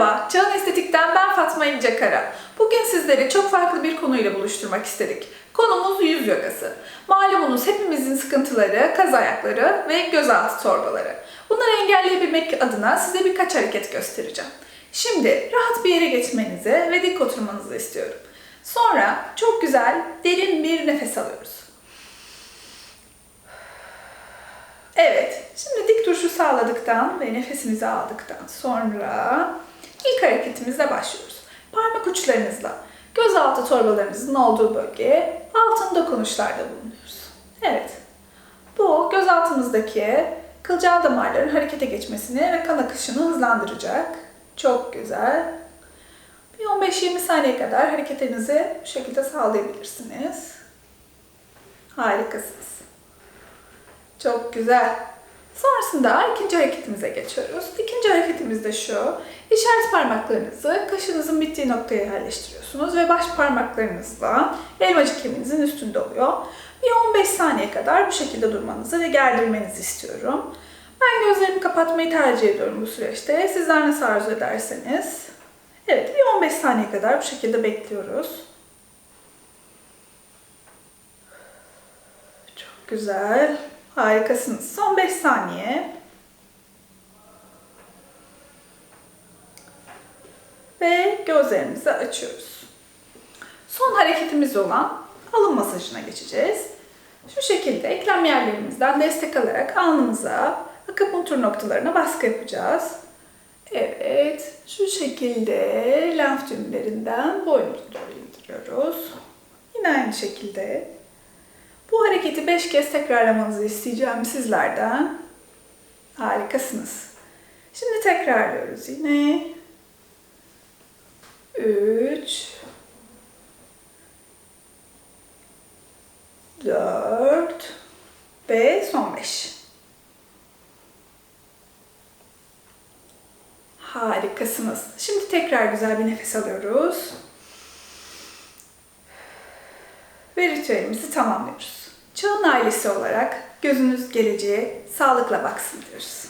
Merhaba, Çağın Estetik'ten ben Fatma İnce Kara. Bugün sizleri çok farklı bir konuyla buluşturmak istedik. Konumuz yüz yogası. Malumunuz hepimizin sıkıntıları, kaz ayakları ve gözaltı torbaları. Bunları engelleyebilmek adına size birkaç hareket göstereceğim. Şimdi rahat bir yere geçmenizi ve dik oturmanızı istiyorum. Sonra çok güzel, derin bir nefes alıyoruz. Evet, şimdi dik duruşu sağladıktan ve nefesimizi aldıktan sonra ilk hareketimizle başlıyoruz. Parmak uçlarınızla gözaltı torbalarınızın olduğu bölgeye altın dokunuşlarda bulunuyoruz. Evet, bu gözaltımızdaki kılcal damarların harekete geçmesini ve kan akışını hızlandıracak. Çok güzel. Bir 15-20 saniye kadar hareketlerinizi bu şekilde sağlayabilirsiniz. Harikasınız. Çok güzel. Sonrasında ikinci hareketimize geçiyoruz. İkinci hareketimiz de şu. İşaret parmaklarınızı kaşınızın bittiği noktaya yerleştiriyorsunuz ve baş parmaklarınızla elmacık kemiğinizin üstünde oluyor. Bir 15 saniye kadar bu şekilde durmanızı ve gerdirmenizi istiyorum. Ben gözlerimi kapatmayı tercih ediyorum bu süreçte. Sizler nasıl arzu ederseniz. Evet, bir 15 saniye kadar bu şekilde bekliyoruz. Çok güzel. Harikasınız. Son 5 saniye. Ve gözlerimizi açıyoruz. Son hareketimiz olan alın masajına geçeceğiz. Şu şekilde eklem yerlerimizden destek alarak alnımıza, akupunktur noktalarına baskı yapacağız. Evet, şu şekilde lenf düğümlerinden boynumuza doğru indiriyoruz. Yine aynı şekilde bu hareketi 5 kez tekrarlamanızı isteyeceğim sizlerden. Harikasınız. Şimdi tekrarlıyoruz yine. 3 4 ve son 5. Harikasınız. Şimdi tekrar güzel bir nefes alıyoruz. Ve ritüelimizi tamamlıyoruz. Ailesi olarak gözünüz geleceğe sağlıkla baksın diyoruz.